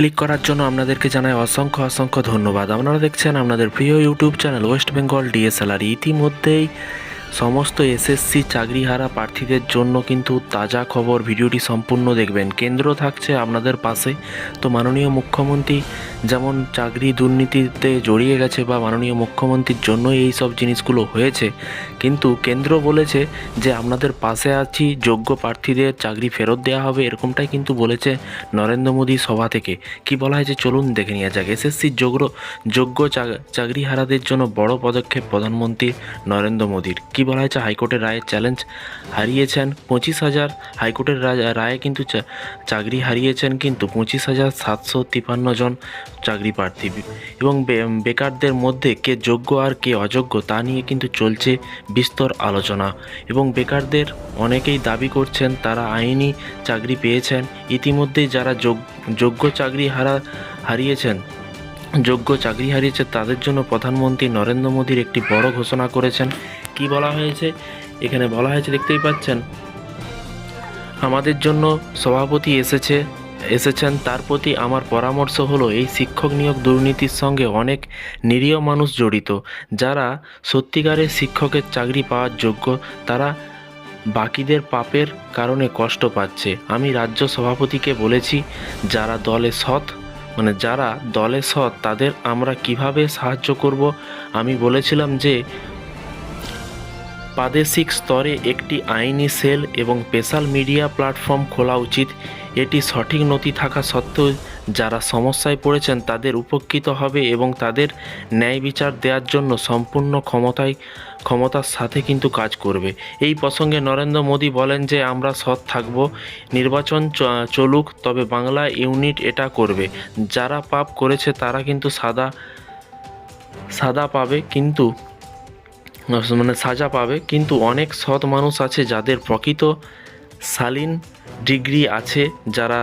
Click করার জন্য আপনাদেরকে জানাই অসংখ্য অসংখ্য ধন্যবাদ। আপনারা দেখছেন আপনাদের প্রিয় YouTube channel West Bengal DSLR. ইতিমধ্যেই সমস্ত এসএসসি চাকরিহারা প্রার্থীদের জন্য কিন্তু তাজা খবর ভিডিওটি সম্পূর্ণ দেখবেন। কেন্দ্র থাকছে আপনাদের পাশে। তো মাননীয় মুখ্যমন্ত্রী যেমন চাকরি দুর্নীতিতে জড়িয়ে গেছে বা মাননীয় মুখ্যমন্ত্রীর জন্যই এই সব জিনিসগুলো হয়েছে, কিন্তু কেন্দ্র বলেছে যে আপনাদের পাশে আছি, যোগ্য প্রার্থীদের চাকরি ফেরত দেওয়া হবে এরকমটাই কিন্তু বলেছে নরেন্দ্র মোদী সভা থেকে। কি বলা হয়েছে চলুন দেখে নেওয়া যাক। এসএসসির যোগ্য যোগ্য চাক- চাকরিহারাদের জন্য বড় পদক্ষেপ প্রধানমন্ত্রী নরেন্দ্র মোদীর। কি বলা হয়েছে, হাইকোর্টের রায়ের চ্যালেঞ্জ হারিয়েছেন পঁচিশ হাজার। হাইকোর্টের রায়ে কিন্তু চাকরি হারিয়েছেন কিন্তু পঁচিশ হাজার সাতশো তিপান্ন জন চাকরি প্রার্থী। এবং বেকারদের মধ্যে কে যোগ্য আর কে অযোগ্য তা নিয়ে কিন্তু চলছে বিস্তর আলোচনা। এবং বেকারদের অনেকেই দাবি করছেন তারা আইনি চাকরি পেয়েছেন। ইতিমধ্যেই যারা যোগ- যোগ্য চাকরি হারা, হারিয়েছেন, যোগ্য চাকরি হারিয়েছে তাদের জন্য প্রধানমন্ত্রী নরেন্দ্র মোদীর একটি বড় ঘোষণা করেছেন। কি বলা হয়েছে? এখানে বলা হয়েছে, দেখতেই পাচ্ছেন। আমাদের জন্য সভাপতি এসেছে, এসেছেন। তার প্রতি আমার পরামর্শ হলো, এই শিক্ষক নিয়োগ দুর্নীতির সঙ্গে অনেক নিরীহ মানুষ জড়িত। যারা সত্যিকারের শিক্ষকের চাকরি পাওয়ার যোগ্য, তারা বাকিদের পাপের কারণে কষ্ট পাচ্ছে। আমি রাজ্য সভাপতিকে বলেছি, যারা দলে সৎ মানে যারা দলে সৎ, তাদের আমরা কীভাবে সাহায্য করব? আমি বলেছিলাম যে প্রাদেশিক স্তরে একটি আইনি সেল এবং স্পেশাল মিডিয়া প্ল্যাটফর্ম খোলা উচিত। এটি সঠিক নথি থাকা সত্ত্বেও যারা সমস্যায় পড়েছেন তাদের উপকৃত হবে এবং তাদের ন্যায় বিচার দেওয়ার জন্য সম্পূর্ণ ক্ষমতায় ক্ষমতার সাথে কিন্তু কাজ করবে। এই প্রসঙ্গে নরেন্দ্র মোদী বলেন যে, আমরা সৎ থাকব, নির্বাচন চলুক, তবে বাংলা ইউনিট এটা করবে। যারা পাপ করেছে তারা কিন্তু সাদা সাদা পাবে, কিন্তু মানে সাজা পাবে। কিন্তু অনেক সৎ মানুষ আছে যাদের প্রকৃত শালীন ডিগ্রি আছে যারা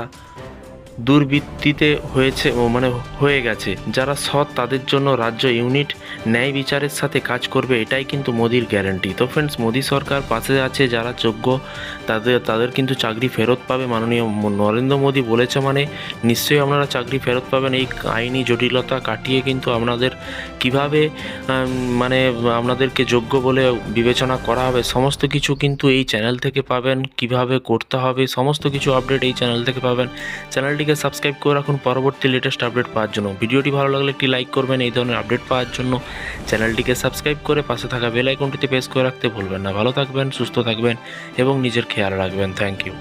দুর্বৃত্তিতে হয়েছে ও মানে হয়ে গেছে। যারা সৎ, তাদের জন্য রাজ্য ইউনিট ন্যায় বিচারের সাথে কাজ করবে, এটাই কিন্তু মোদির গ্যারান্টি। তো ফ্রেন্ডস মোদি সরকার পাশে আছে, যারা যোগ্য, তাদের তাদের কিন্তু চাকরি ফেরত পাবে মাননীয় নরেন্দ্র মোদী বলেছে মানে নিশ্চয়ই আপনারা চাকরি ফেরত পাবেন। এই আইনি জটিলতা কাটিয়ে কিন্তু আপনাদের কীভাবে মানে আপনাদেরকে যোগ্য বলে বিবেচনা করা হবে, সমস্ত কিছু কিন্তু এই চ্যানেল থেকে পাবেন। কীভাবে করতে হবে, সমস্ত কিছু আপডেট এই চ্যানেল থেকে পাবেন। চ্যানেলটিকে সাবস্ক্রাইব করে রাখুন। পরবর্তী লেটেস্ট আপডেট পাওয়ার জন্য। ভিডিওটি ভালো লাগলে একটি লাইক করবেন। এই ধরনের আপডেট পাওয়ার জন্য চ্যানেলটিকে সাবস্ক্রাইব করে পাশে থাকা বেল আইকনটিতে প্রেস করে রাখতে ভুলবেন না। ভালো থাকবেন, সুস্থ থাকবেন এবং নিজের খেয়াল রাখবেন। Thank you